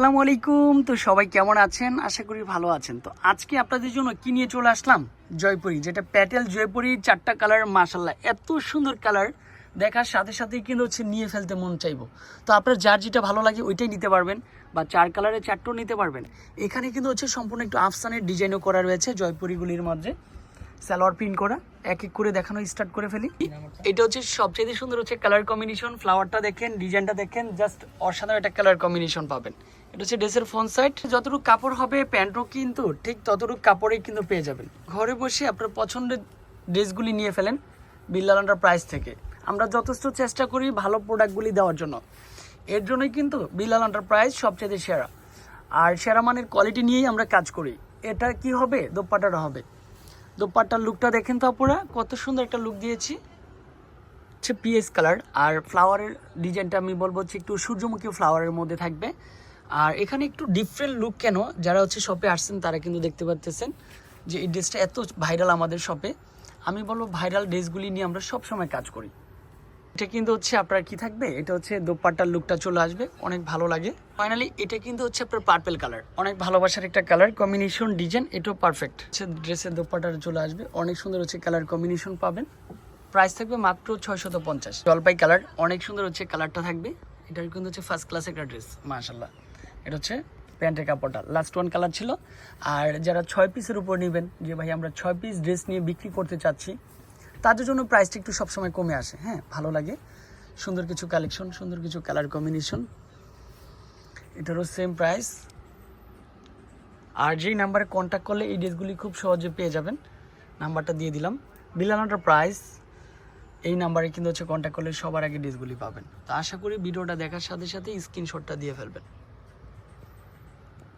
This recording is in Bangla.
আসসালামু আলাইকুম তো সবাই কেমন আছেন? আশা করি ভালো আছেন। তো আজকে আপনাদের জন্য কি নিয়ে চলে আসলাম? জয়পুরি, যেটা প্যাটেল জয়পুরি, চারটা কালার মাসাল্লাহ এত সুন্দর কালার। দেখার সাথে সাথেই কিন্তু হচ্ছে নিয়ে ফেলতে মন চাইব। তো আপনার যার যেটা ভালো লাগে ওইটাই নিতে পারবেন বা চার কালারের চারটাও নিতে পারবেন। এখানে কিন্তু হচ্ছে সম্পূর্ণ একটু আফসানের ডিজাইনও করা রয়েছে জয়পুরিগুলির মধ্যে। সালোয়ার প্রিন্ট করা, এক এক করে দেখানো স্টার্ট করে ফেলি। এটা হচ্ছে সবচেয়ে সুন্দর হচ্ছে কালার কম্বিনেশন ফ্লাওয়ারটা দেখেন ডিজাইনটা দেখেন জাস্ট অসাধারণ একটা কালার কম্বিনেশন পাবেন। এটা হচ্ছে ড্রেসের ফ্রন্ট সাইড যতটুকু কাপড় হবে প্যান্টও কিন্তু ঠিক ততটুকু কাপড়েই কিন্তু পেয়ে যাবেন। ঘরে বসে আপনার পছন্দের ড্রেসগুলি নিয়ে ফেলেন বিল্লালান্ডার প্রাইস থেকে। আমরা যথেষ্ট চেষ্টা করি ভালো প্রোডাক্টগুলি দেওয়ার জন্য। এর জন্যই কিন্তু বিল্লাল প্রাইস সবচেয়ে সেরা। আর সেরা মানের কোয়ালিটি নিয়েই আমরা কাজ করি। এটা কি হবে? দোপাটাটা হবে। দোপাট্টার লুকটা দেখেন তো আপুরা, কত সুন্দর একটা লুক দিয়েছি। হচ্ছে পিএস কালার, আর ফ্লাওয়ারের ডিজাইনটা আমি বলব হচ্ছে একটু সূর্যমুখী ফ্লাওয়ারের মধ্যে থাকবে। আর এখানে একটু ডিফারেন্ট লুক কেন, যারা হচ্ছে শপে আসছেন তারা কিন্তু দেখতে পাচ্তেছেন যে এই ড্রেসটা এত ভাইরাল আমাদের শপে আমি বলব ভাইরাল ড্রেসগুলি নিয়ে আমরা সবসময় কাজ করি। এটা কিন্তু হচ্ছে আপনার কি থাকবে? এটা হচ্ছে দোপাট্টার লুকটা চলে আসবে, অনেক ভালো লাগে। ফাইনালি এটা কিন্তু হচ্ছে আপনার পার্পেল কালার অনেক ভালোবাসার একটা কালার কম্বিনেশন ডিজাইন এটাও পারফেক্ট হচ্ছে ড্রেসের দোপাট্টার চলে আসবে, অনেক সুন্দর হচ্ছে কালার কম্বিনেশন পাবেন। প্রাইস থাকবে মাত্র ছয়শত পঞ্চাশ। জলপাই কালার অনেক সুন্দর হচ্ছে কালারটা থাকবে। এটা কিন্তু হচ্ছে ফার্স্ট ক্লাস একটা ড্রেস মাশাল্লাহ এটা হচ্ছে প্যান্টের কাপড়টা লাস্ট ওয়ান কালার ছিল। আর যারা ছয় পিসের উপর নেবেন, যে ভাই আমরা ছয় পিস ড্রেস নিয়ে বিক্রি করতে চাচ্ছি তাদের জন্য প্রাইসটা একটু সবসময় কমে আসে হ্যাঁ ভালো লাগে। সুন্দর কিছু কালেকশন সুন্দর কিছু কালার কম্বিনেশন এটারও সেম প্রাইস আর যেই নাম্বারে কন্ট্যাক্ট করলে এই ড্রেসগুলি খুব সহজে পেয়ে যাবেন। নাম্বারটা দিয়ে দিলাম। বিলানোটার প্রাইস এই নাম্বারে কিন্তু হচ্ছে কন্ট্যাক্ট করলে সবার আগে ড্রেসগুলি পাবেন। তো আশা করি ভিডিওটা দেখার সাথে সাথে স্ক্রিনশটটা দিয়ে ফেলবেন।